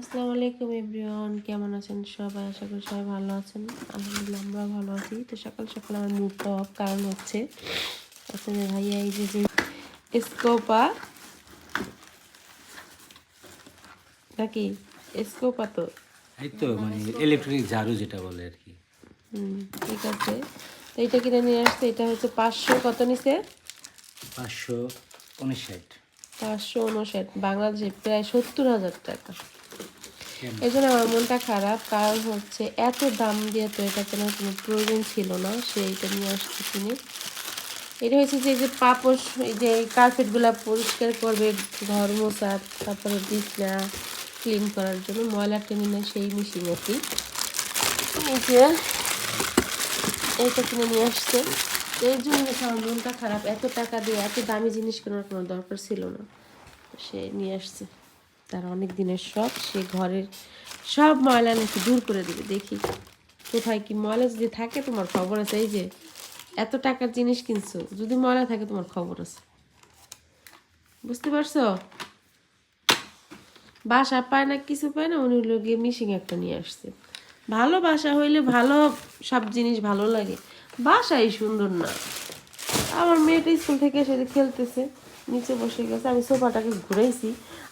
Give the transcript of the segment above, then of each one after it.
আসসালামু আলাইকুম এভরিওয়ান কেমন আছেন সবাই? আশা করি সবাই ভালো আছেন। আলহামদুলিল্লাহ আমরা ভালো আছি। তো সকাল সকাল আমার মুডটা অফ কারণ হচ্ছে আসলে ভাইয়া এই যে যে স্কোপা নাকি? স্কোপা তো। এই তো মানে ইলেকট্রিক ঝাড়ু যেটা বলে আর কি। হুম ঠিক আছে। তো এটা কিনে নিয়ে আসছে এটা হচ্ছে পাঁচশো কত নিছে? পাঁচশো উনষাট। পাঁচশো উনষাট বাংলাদেশে প্রায় সত্তর হাজার টাকা? এই জন্য আমার মনটা খারাপ। কারণ হচ্ছে এত দাম দিয়ে তো এটা কেনার কোনো প্রয়োজন ছিল না সে এটা নিয়ে আসছে কিনে। এটা হচ্ছে যে যে পাপোশ, এই যে কার্পেটগুলা পরিষ্কার করবে, ঘর মোছা তারপরে বিছনা, ক্লিন করার জন্য ময়লা টেনে নেয় সেই মেশিন আর কি। যে, এইটা কিনে নিয়ে আসছে। এই জন্য আমার মনটা খারাপ। এত টাকা দিয়ে এত দামি জিনিস কেনার কোনো দরকার ছিল না। সে নিয়ে আসছে। তার অনেক দিনের শখ, সে ঘরের সব ময়লা নাকি দূর করে দেবে। দেখি কোথায় কি ময়লা যদি থাকে, তোমার খবর আছে। এই যে এত টাকার জিনিস কিনছো, যদি ময়লা থাকে তোমার খবর আছে। বুঝতে পারছ? বাসা পায় না, কিছু পায় না, উনি হলো গিয়ে মিশিং একটা নিয়ে আসছে। ভালো বাসা হইলে ভালো সব জিনিস ভালো লাগে। বাসাই সুন্দর না। আমার মেয়েটা স্কুল থেকে এসে খেলতেছে, নিচে বসে গেছে, আমি সোফাটাকে ঘুরাইছি।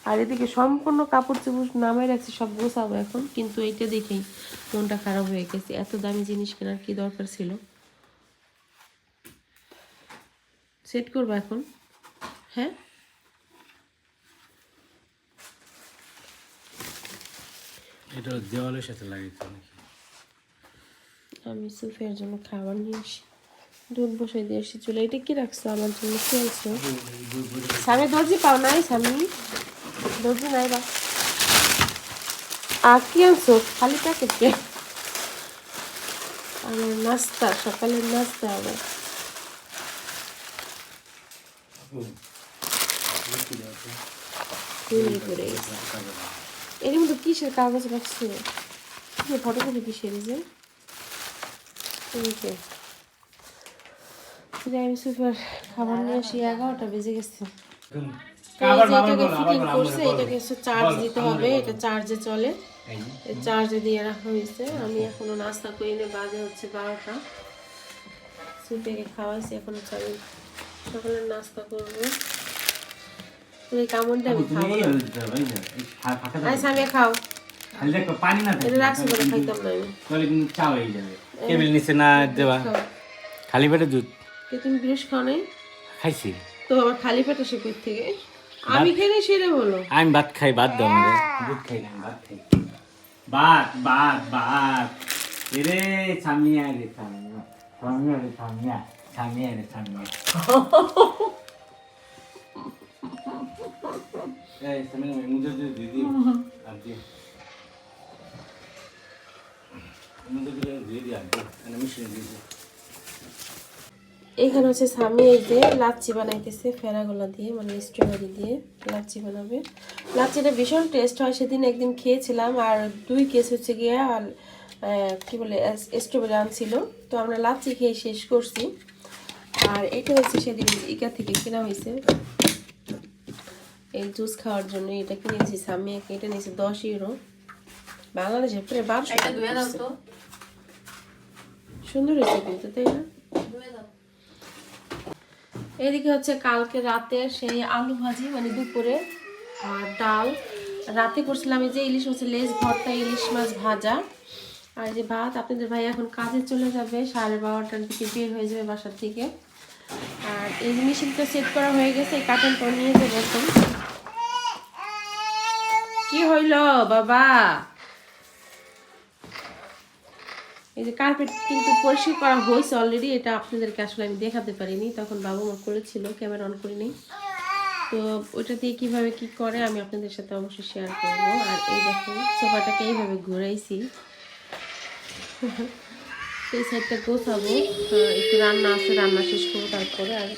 আর এদিকে সম্পূর্ণ কাপড় চোপড় নামাই রাখছি সব গোছাবো এখন। কিন্তু এইটা দেখেই মনটা খারাপ হয়ে গেছে। এত দামি জিনিস কেনার কি দরকার ছিল? সেট করব এখন। হ্যাঁ? এটা দেওয়ালের সাথে লাগাইতে নাকি? আমি সুফিয়ার জন্য খাবার নিয়ে আসি। দুধ বসাই দিয়ে এটা কি রাখছো আমার জন্য? কি আনছো? স্বামী দর্জি পাও নাই স্বামী? নাই বা আর কি আনছো? খালি প্যাকেট আমার নাস্তা, সকালের নাস্তা পড়ে এর মধ্যে কিসের কাগজ রাখছো? ফটোকপি কিসের যে? আমি সুপার, খাবার নিয়ে আসি, এগারোটা বেজে গেছে। এটাকে ফিটিং করছে এটাকে হচ্ছে চার্জ দিতে হবে এটা চার্জে চলে। চার্জে দিয়ে রাখা হয়েছে। আমি এখনও নাস্তা করি না বাজে হচ্ছে বারোটা। সুপেকে খাওয়াইছি এখন হচ্ছে সকালের নাস্তা করব। তো কামড়টা আমি খাব আচ্ছা আমি খাও। খালি পানি না রাখছি বলে খাইতাম না আমি। কিন্তু চা হয়ে যাবে টেবিল নিচে না দেওয়া। খাও। খালি পেটে দুধ। তুমি ব্রেশ খাও নাই? খাইছি। তো আবার খালি পেটে সে থেকে? আমি খাইনি সেটা বলো। আমি ভাত খাই ভাত দাও আমাকে দুধ খাই না ভাত খাই ভাত ভাত ভাত। এরে সামিয়া রে সামিয়া সামিয়া রে সামিয়া সামিয়া রে সামিয়া এই সামিয়া মুঝে দে দিদি আন্টি মুঝে দে দিদি আন্টি আমি মিশন দিদি এখানে হচ্ছে স্বামী এই যে লাচ্ছি বানাইতেছে ফেরাগোলা দিয়ে মানে স্ট্রবেরি দিয়ে লাচ্ছি বানাবে। লাচ্ছিটা ভীষণ টেস্ট হয় সেদিন একদিন খেয়েছিলাম আর দুই কেস হচ্ছে গিয়ে আর কি বলে স্ট্রবেরি আনছিল। তো আমরা লাচ্ছি খেয়ে শেষ করছি। আর এটা হচ্ছে সেদিন ইকা থেকে কেনা হয়েছে এই জুস খাওয়ার জন্য এটা কিনেছি স্বামী এটা নিয়েছে দশ ইউরো বাংলাদেশে প্রায় বারোশো সুন্দর হয়েছে কিন্তু তাই না? এদিকে হচ্ছে কালকে রাতে সেই আলু ভাজি মানে দুপুরে, আর ডাল। রাতে করছিলাম এই যে ইলিশ মাছের লেজ ভর্তা, ইলিশ মাছ ভাজা। আর যে ভাত, আপনাদের ভাই এখন কাজে চলে যাবে, সাড়ে বারোটার দিকে বের হয়ে যাবে বাসার থেকে আর এই মেশিনটা সেট করা হয়ে গেছে, এই কার্টনটা নিয়ে যাবে কি হইল, বাবা? এই যে কার্পেট কিন্তু পরিষ্কার করা হয়েছে অলরেডি এটা আপনাদেরকে আসলে আমি দেখাতে পারিনি। তখন বাবু মা করেছিল ক্যামেরা অন করিনি। তো ওইটা দিয়ে কীভাবে কি করে আমি আপনাদের সাথে অবশ্যই শেয়ার করব। আর এই দেখুন, সোফাটাকে এইভাবে ঘুরাইছি। সেই সাইডটা গোছাবো। একটু রান্না আছে, রান্না শেষ করব তারপরে। আর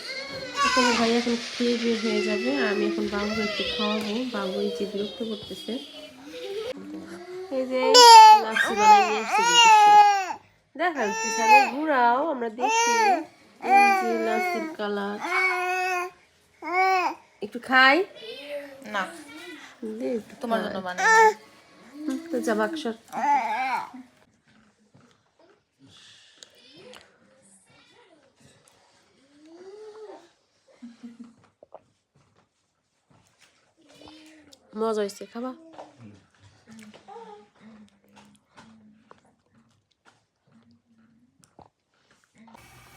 এখন ভাই এখন খেয়ে বের হয়ে যাবে। আমি এখন বাবুকে একটু খাওয়াবো। বাবু এই যে বিরক্ত করতেছে। এই যে বানাই নিয়ে। দেখা আমি ঘুরাও আমরা দেখি। যে কালার একটু খাই? না। তোমার। জন্য বানাই। তো যা মজা হয়েছে খাবা?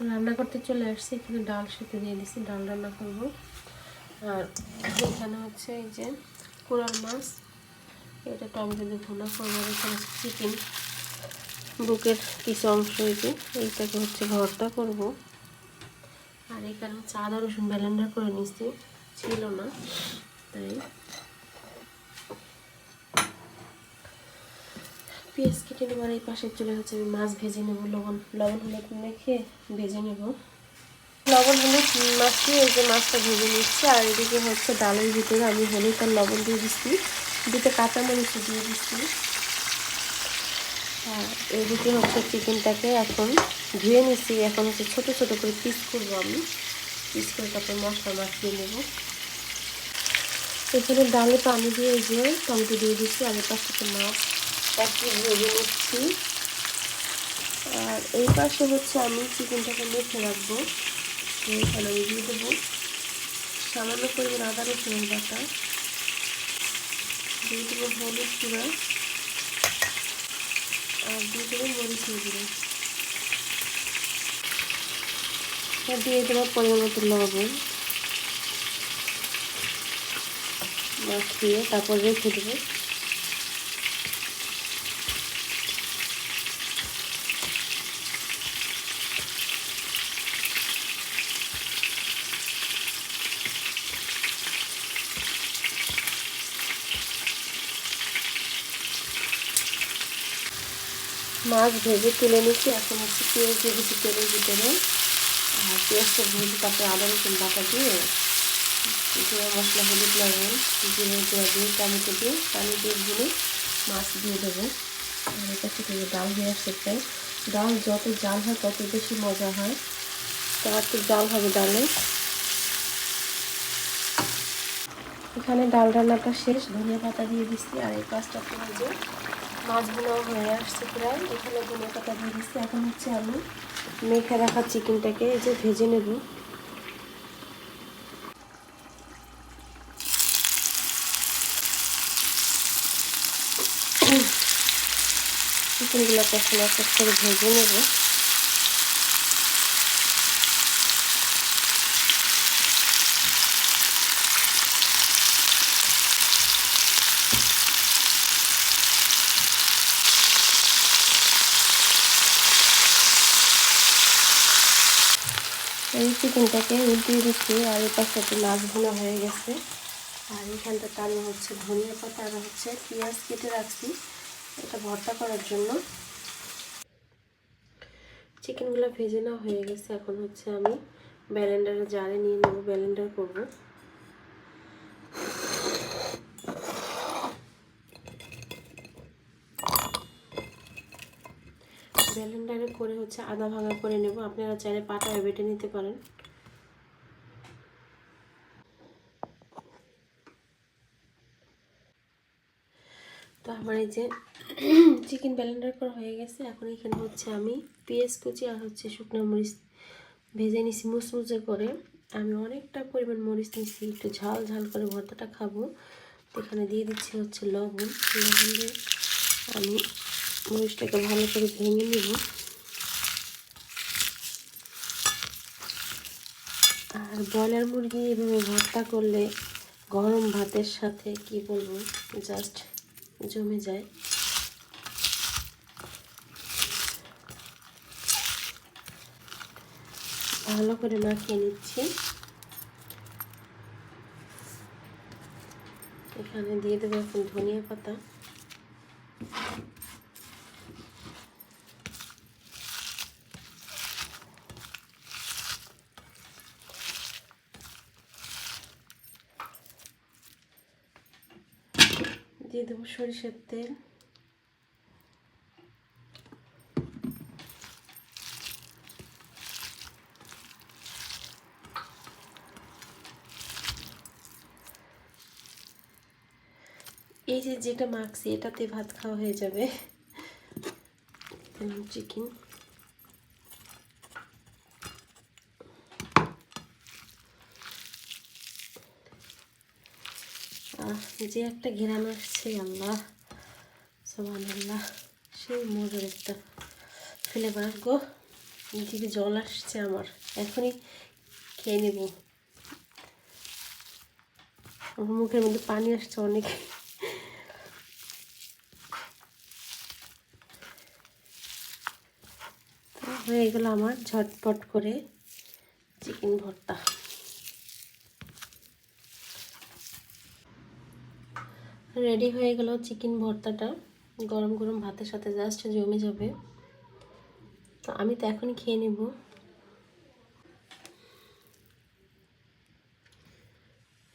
রান্না করতে চলে আসছি এখানে ডাল সেদ্ধ দিয়ে দিছি, ডাল রান্না করব। আর এখানে হচ্ছে এই যে কোরাল মাছ, এটা টমেটো দিয়ে ভুনা করব এখানে চিকেন বুকের কিছু অংশ এই এইটাকে হচ্ছে ভর্তা করব। আর এখানে হচ্ছে আদা রসুন ব্যালেন্ডার করে নিচ্ছি ছিল না, তাই। পেঁয়াজ কেটে নেবার এই পাশের চলে হচ্ছে আমি মাছ ভেজে নেব, লবণ লবণ হলুদ মেখে ভেজে নেব। লবণ হলুদ মাখিয়ে এই যে মাছটা ভেজে নিচ্ছে, আর এদিকে হচ্ছে ডালের ভিতরে আমি হলুদ আর লবণ দিয়ে দিচ্ছি, দুটো কাঁচামরিচ দিয়ে দিচ্ছি। হ্যাঁ এদিকে হচ্ছে চিকেনটাকে এখন ধুয়ে নিচ্ছি, এখন হচ্ছে ছোটো ছোটো করে পিস করব আমি। পিস করে তারপর মশলা মাখিয়ে নেব। এখানে ডালে পানি দিয়ে যে টমেটো দিয়ে দিচ্ছি, আর পাশে মাছ। একটু ভেজে নিচ্ছি। আর এই পাশে হচ্ছে আমি চিকেনটাকে মেখে রাখব। এখানে আমি দিয়ে দেবো সামান্য পরিমাণ আদা রসুনের বাটা। দিয়ে দেবো হলুদ গুঁড়া। আর দিয়ে দেবো মরিচ গুঁড়ো। দিয়ে দেবো পরিমাণ মতো লবণ। মাখিয়ে তারপর রেখে দেবো। মাছ ভেজে তুলে নিচ্ছি। এখন হচ্ছে পেঁয়াজ দিয়ে দিচ্ছি তেলের ভিতরে। আর পেঁয়াজটা ভেজে তারপরে আদা রসুন বাটা দিয়ে জিরা মশলা, হলুদ লবণ, জিরে গুঁড়া দিয়ে, টমেটো দিয়ে, পানি দিয়ে ভুলে মাছ দিয়ে দেবো। আর এটা থেকে ডাল হয়ে আসছে প্রায় ডাল যত জাল হয় তত বেশি মজা হয়। তার তো জাল হবে ডালে। এখানে ডাল রান্নাটা শেষ। ধনিয়া পাতা দিয়ে দিচ্ছি। আর এই পাঁচটা পেঁয়াজে মাছগুলো হয়ে আসছে প্রায়। এখানে ধনে পাতা দিয়ে দিচ্ছি। এখন হচ্ছে আমি মেখে রাখা চিকেনটাকে, এই যে ভেজে নেব। চিকেনগুলোকে এখন করে ভেজে নেব এই চিকেনটাকে উল্টিয়ে দিচ্ছি আর এই পাশটাতে মাছ ভুনা হয়ে গেছে। আর এখানটাতে আমি হচ্ছে ধনিয়া পাতা আর হচ্ছে পেঁয়াজ কেটে রাখছি এটা ভর্তা করার জন্য। চিকেনগুলো ভেজে নেওয়া হয়ে গেছে। এখন হচ্ছে আমি ব্যালেন্ডারে জারে নিয়ে নেব, ব্যালেন্ডার করব। ব্যালেন্ডারে করে হচ্ছে আদা ভাঙা করে নেব। আপনারা চাইলে পাটায় বেটে নিতে পারেন। তো আমার এই যে চিকেন ব্যালেন্ডার করা হয়ে গেছে। এখন এখানে হচ্ছে আমি পেঁয়াজ কুচি আর হচ্ছে শুকনো মরিচ ভেজে নিছি মুচমুচে করে। আমি অনেকটা পরিমাণ মরিচ নিচ্ছি একটু ঝাল ঝাল করে ভর্তাটা খাব। এখানে দিয়ে দিচ্ছি হচ্ছে লবণ। লবণ দিয়ে আমি মরিচটাকে ভালো করে ভেঙে নেব। আর ব্রয়লার মুরগি এভাবে ভর্তা করলে গরম ভাতের সাথে কি বলব, জাস্ট জমে যায়। ভালো করে মাখিয়ে নিচ্ছি। এখানে দিয়ে দেবো এখন ধনিয়া পাতা। দিয়ে দেবো সরিষার তেল। এই যে যেটা মাখছি এটাতে ভাত খাওয়া হয়ে যাবে। চিকেন। যে একটা ঘেরানো আসছে আল্লাহ সোমান আল্লাহ সেই মজার একটা ফ্লেভার গো। দিকে জল আসছে আমার, এখনই খেয়ে নেব। আমার মুখের মধ্যে পানি আসছে অনেক। হয়ে গেল আমার ঝটপট করে চিকেন ভর্তা। রেডি হয়ে গেল চিকেন ভর্তাটা। গরম গরম ভাতের সাথে জাস্ট জমে যাবে। তো আমি তো এখনই খেয়ে নেব।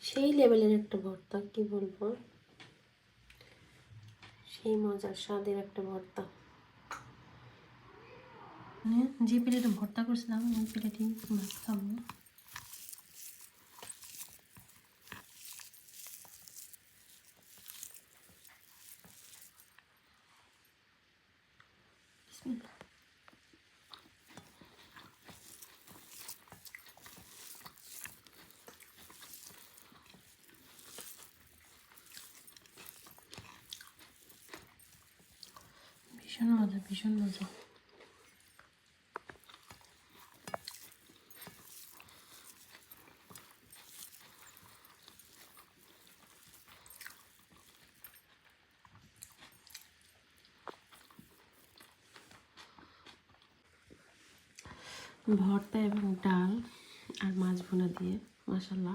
সেই লেভেলের একটা ভর্তা, কি বলব? সেই মজার স্বাদের একটা ভর্তা। মানে যে প্লেটে ভর্তা করছিলাম, ওই প্লেটেই মাছ খাব। ভীষণ মজা ভীষণ মজা ভর্তা এবং ডাল আর মাছ ভুনা দিয়ে মশাল্লা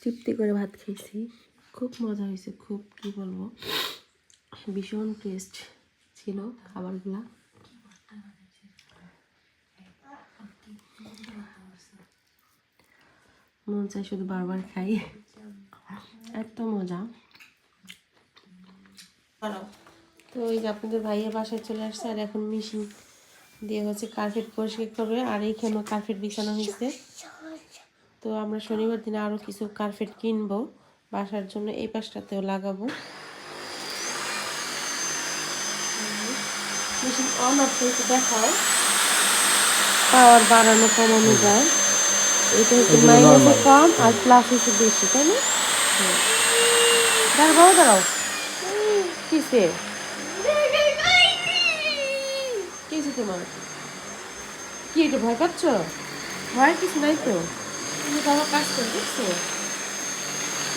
তৃপ্তি করে ভাত খেয়েছি। খুব মজা হয়েছে, খুব, কি বলব, ভীষণ টেস্ট ছিল খাবারগুলা? মন চাই শুধু বারবার খাই। এত মজা। তো ওই যে আপনাদের ভাইয়ের বাসায় চলে আসছে, আর এখন মেশিন দিয়ে হচ্ছে কার্পেট পরিষ্কার করবে, আর এইখানে কার্পেট বিছানো হয়েছে। তো আমরা শনিবার দিনে আরও কিছু কার্পেট কিনবো, বাসার জন্য এই পাশটাতেও লাগাবো। মেশিন অন অফ করে দেখাও। পাওয়ার বাড়ানো কমানো যায়। এটা হচ্ছে মাইনাসে কম আর প্লাস হচ্ছে বেশি তাই না। দাঁড়াও দাঁড়াও। কিসে কিসে তোমার? কি এটা ভয় পাচ্ছ? ভয় কিছু নাই তো? তুমি আমার কাজ করে দেখছ।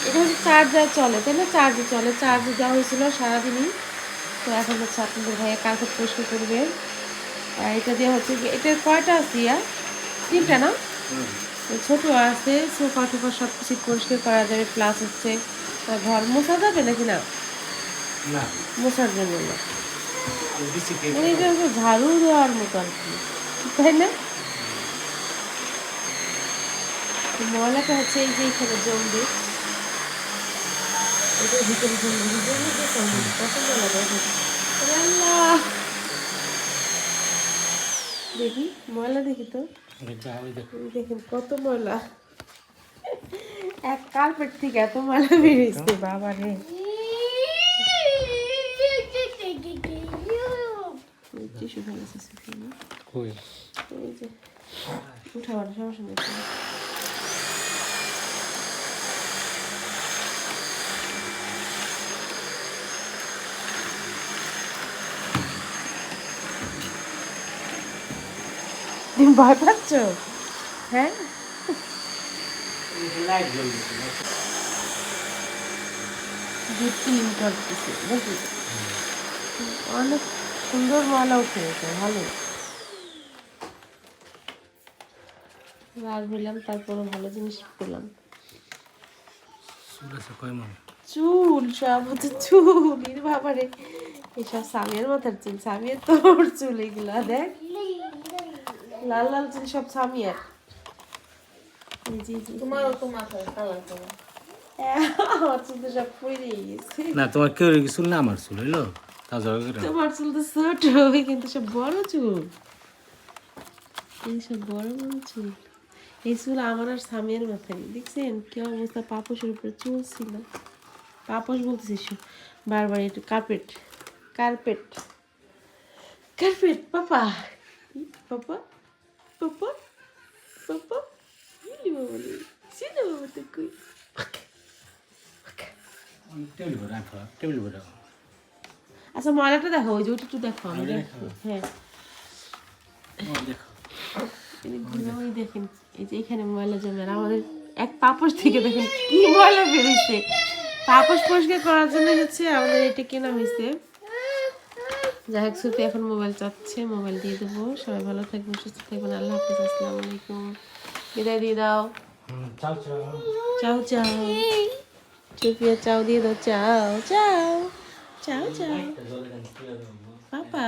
এটা হচ্ছে চার্জার চলে তাই না? চার্জে চলে চার্জে দেওয়া হয়েছিল সারাদিনই। তো এখন হচ্ছে আপনাদের ভাইয়া কাগজ পরিষ্কার করবে। এটা দিয়ে হচ্ছে কি এটা কয়টা আছে ইয়া? তিনটা না? ছোট আছে সোফা টোফা সব কিছু পরিষ্কার করা যাবে প্লাস হচ্ছে ঘর মোছা যাবে নাকি না? মোছার জন্য না। মানে এটা হচ্ছে ঝাড়ু দেওয়ার মতো আর কি তাই না? ময়লাটা হচ্ছে এই যে এখানে জমবে। ভিতরে আল্লাহ। দেখি ময়লা দেখি তো। দেখেন কত ময়লা। এক কার্পেট থেকে এত ময়লা বেরিয়েছে বাবা রে। টিস্যু ফেলেছে উঠাবার সমস্যা নেই। তুমি ভয় পাচ্ছ? হ্যাঁ? লাইট ক্লিন করতেছে দেখি। অনেক সুন্দর ময়লা উঠে গেছে ভালো। হইলাম তারপরে ভালো জিনিস করলাম চুল সব হচ্ছে চুল। বাবারে এসব সামিয়ার মাথার চুল সামিয়ার তোর চুল এগুলা দেখ। লাল লাল চুল সব সামিয়ার। তোমারও তো মাথায় কালার করো না তোমার কেউ চুল না আমার চুল হইল? তোমার চুল তো ছোট কিন্তু সব বড় চুল। এই সব বড় বড় চুল। এই চুল আমার আর স্বামীর মাথায় দেখছেন? কি অবস্থা পাপসের উপরে চুল ছিল। পাপস বলতেছিস বারবার একটু কার্পেট কার্পেট কার্পেট পাপা। পাপা? তো ভরে রাখো টেবিল ভরে রাখো আচ্ছা ময়লাটা দেখো ওই যে দেখো আমি দেখো হ্যাঁ দেখেন এই যে এখানে ময়লা জমে আর আমাদের এক পাপস থেকে দেখেন কি ময়লা বেরোচ্ছে পাপস পরিষ্কার করার জন্য হচ্ছে আমাদের এটা কেনা হয়েছে যাই হোক সুতি এখন মোবাইল চাচ্ছে মোবাইল দিয়ে দেবো। সবাই ভালো থাকবেন সুস্থ থাকবেন। আল্লাহ হাফিজ আসসালামু আলাইকুম। বিদায় দিয়ে দাও। চাও চাও। চাও চাও। চুপিয়া চাও দিয়ে দাও চাও চাও। চাও চাও। পাপা।